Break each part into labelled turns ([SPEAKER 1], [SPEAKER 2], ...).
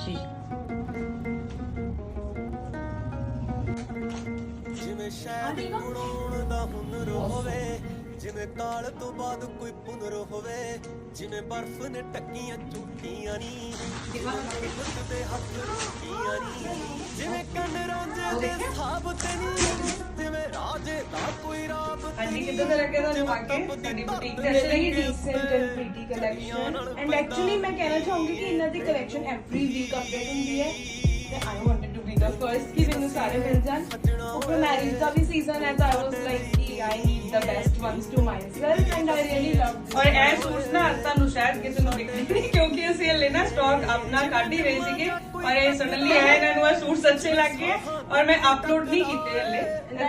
[SPEAKER 1] ਸ਼ੀ
[SPEAKER 2] ਜਿਵੇਂ ਸ਼ਾਇਦ ਬਣਾਉਣ ਦਾ ਹੁਨਰ ਹੋਵੇ ਜਿਵੇਂ ਕਾਲ ਤੋਂ ਬਾਅਦ ਕੋਈ ਪੁਨਰ ਹੋਵੇ ਜਿਵੇਂ ਬਰਫ਼ ਨੇ ਟੱਕੀਆਂ ਝੂਟੀਆਂ ਨੀ ਜਿਵੇਂ ਦੇ ਹੱਥ ਰੁਕੀਆਂ ਨੀ ਜਿਵੇਂ ਕੰਨ ਰਾਂਝੇ ਦੇ ਸਾਬਤ ਨੀ। ਜਿਵੇਂ ਰਾਜੇ ਦਾ ਕੋਈ ਰਾਬ
[SPEAKER 3] ਹਾਂਜੀ ਕਿੱਦਾਂ ਦਾ ਲੱਗਿਆ ਤੁਹਾਨੂੰ ਕੇ ਸਾਡੀ boutique
[SPEAKER 4] very decent and pretty collection and actually ਮੈਂ ਕਹਿਣਾ ਚਾਹੂੰਗੀ ਕਿ ਇਹਨਾਂ ਦੀ collection every week update ਹੁੰਦੀ ਹੈ ਤੇ I wanted to be the first ਕਿ ਮੈਨੂੰ ਸਾਰੇ ਮਿਲ ਜਾਣ ਉੱਪਰ ਮੈਰਿਜ ਦਾ ਵੀ ਸੀਜ਼ਨ ਹੈ ਤਾਂ I was like ਕਿ I need the best ones to myself I really loved
[SPEAKER 3] ਔਰ ਇਹ ਸੂਟਸ ਨਾ ਤੁਹਾਨੂੰ ਸ਼ਾਇਦ ਕਿਸੇ ਨੂੰ ਦਿਖਦੇ ਨਹੀਂ ਕਿਉਂਕਿ ਅਸੀਂ ਹਲੇ ਨਾ ਸਟਾਕ ਆਪਣਾ ਕੱਢ ਹੀ ਰਹੇ ਸੀਗੇ। ਔਰ ਇਹ ਸਡਨਲੀ ਆਏ ਇਹਨਾਂ ਨੂੰ ਇਹ ਸੂਟਸ ਅੱਛੇ ਲੱਗ ਗਏ। ਔਰ ਮੈਂ ਅਪਲੋਡ ਨਹੀਂ ਕੀਤੇ ਹਲੇ।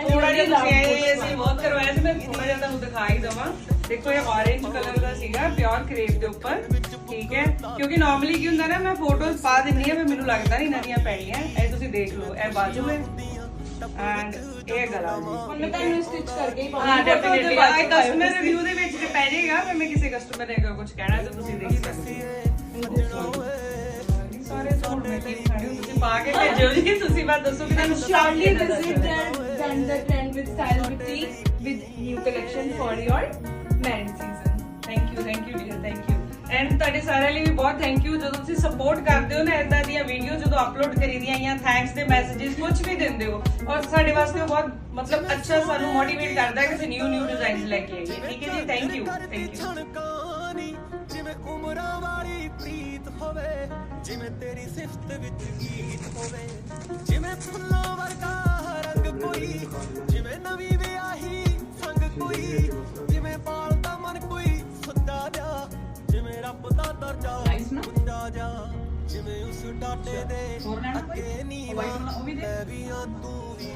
[SPEAKER 3] ਥੋੜਾ ਜਿਹਾ ਤੁਸੀਂ ਆਏ ਅਸੀਂ ਵਰਕ ਕਰਵਾਇਆ ਸੀ ਮੈਂ ਥੋੜਾ ਜਿਹਾ ਤੁਹਾਨੂੰ ਦਿਖਾ ਹੀ ਦਵਾਂ। ਦੇਖੋ ਇਹ orange ਕਲਰ ਦਾ ਸੀਗਾ ਪਿਓਰ ਕਰੇਪ ਦੇ ਉੱਪਰ। ਠੀਕ ਹੈ? ਕਿਉਂਕਿ ਨਾਰਮਲੀ ਕੀ ਹੁੰਦਾ ਨਾ ਮੈਂ ਫੋਟੋਜ਼ ਪਾ ਦਿੰਨੀ ਆ ਮੈਨੂੰ ਲੱਗਦਾ ਨਹੀਂ ਨਦੀਆਂ ਪੈਣੀਆਂ। ਇਹ ਤੁਸੀਂ ਦੇਖ ਲਓ ਇਹ ਬਾਜੂ ਹੈ। ਐਂਡ ਇਹ ਗਲਾ ਜੀ
[SPEAKER 4] ਹੁਣ ਮੈਂ ਤੁਹਾਨੂੰ ਸਟਿਚ ਕਰਕੇ ਹੀ
[SPEAKER 3] ਹਾਂ
[SPEAKER 4] ਪਾਉਂਗੀ
[SPEAKER 3] ਡੈਫੀਨਿਟਲੀ ਆ ਕਸਟਮਰ ਰਿਵਿਊ ਦੇ ਵਿੱਚ ਤੇ ਪੈ ਜਾਏਗਾ ਫਿਰ ਮੈਂ ਕਿਸੇ ਕਸਟਮਰ ਨੇ ਅਗਰ ਕੁਝ ਕਹਿਣਾ ਹੈ ਤਾਂ ਤੁਸੀਂ ਦੇਖ ਸਕਦੇ ਹੋ ਸਾਰੇ ਸੂਟ ਮੈਂ ਕੀ ਖਾਣੇ ਤੁਸੀਂ ਪਾ ਕੇ ਭੇਜੋ ਜੀ ਤੁਸੀਂ ਬਾਤ ਦੱਸੋ ਕਿ ਤੁਹਾਨੂੰ ਪਸੰਦ
[SPEAKER 4] surely
[SPEAKER 3] ਕਿਹੜਾ ਦਾ
[SPEAKER 4] visit
[SPEAKER 3] ਹੈ।
[SPEAKER 4] and send the trend with style boutique with new collection for your marriage season.
[SPEAKER 3] Thank you thank you dear thank you and ਤੁਹਾਡੇ ਸਾਰਿਆਂ ਲਈ ਵੀ ਬਹੁਤ ਥੈਂਕ ਯੂ ਜਦੋਂ ਤੁਸੀਂ ਸਪੋਰਟ ਕਰਦੇ ਹੋ ਨਾ ਇਦਾਂ ਦੀਆਂ ਵੀਡੀਓ ਜਦੋਂ ਅਪਲੋਡ ਕਰੀਦੀਆਂ ਜਾਂ ਥੈਂਕਸ ਦੇ ਮੈਸੇजेस ਕੁਝ ਵੀ ਦਿੰਦੇ ਹੋ, ਔਰ ਸਾਡੇ ਵਾਸਤੇ ਉਹ ਬਹੁਤ ਮਤਲਬ ਅੱਛਾ ਸਾਨੂੰ ਮੋਟੀਵੇਟ ਕਰਦਾ ਹੈ ਕਿ ਅਸੀਂ ਨਿਊ ਨਿਊ ਡਿਜ਼ਾਈਨਸ ਲੈ ਕੇ ਆਈਏ। ਠੀਕ ਹੈ ਜੀ? ਥੈਂਕ ਯੂ ਥੈਂਕ ਯੂ
[SPEAKER 2] ਜਿਵੇਂ ਉਮਰਾਂ ਵਾਲੀ ਪ੍ਰੀਤ ਹੋਵੇ, ਜਿਵੇਂ ਤੇਰੀ ਸਿਫਤ ਵਿੱਚ ਦਰਜਾ ਉੱਚਾ ਜਾ ਜਿਵੇਂ ਉਸ ਡਾਟੇ ਦੇ ਅੱਗੇ ਨੀਵਾ ਮੈਂ ਵੀ ਆ ਤੂੰ ਵੀ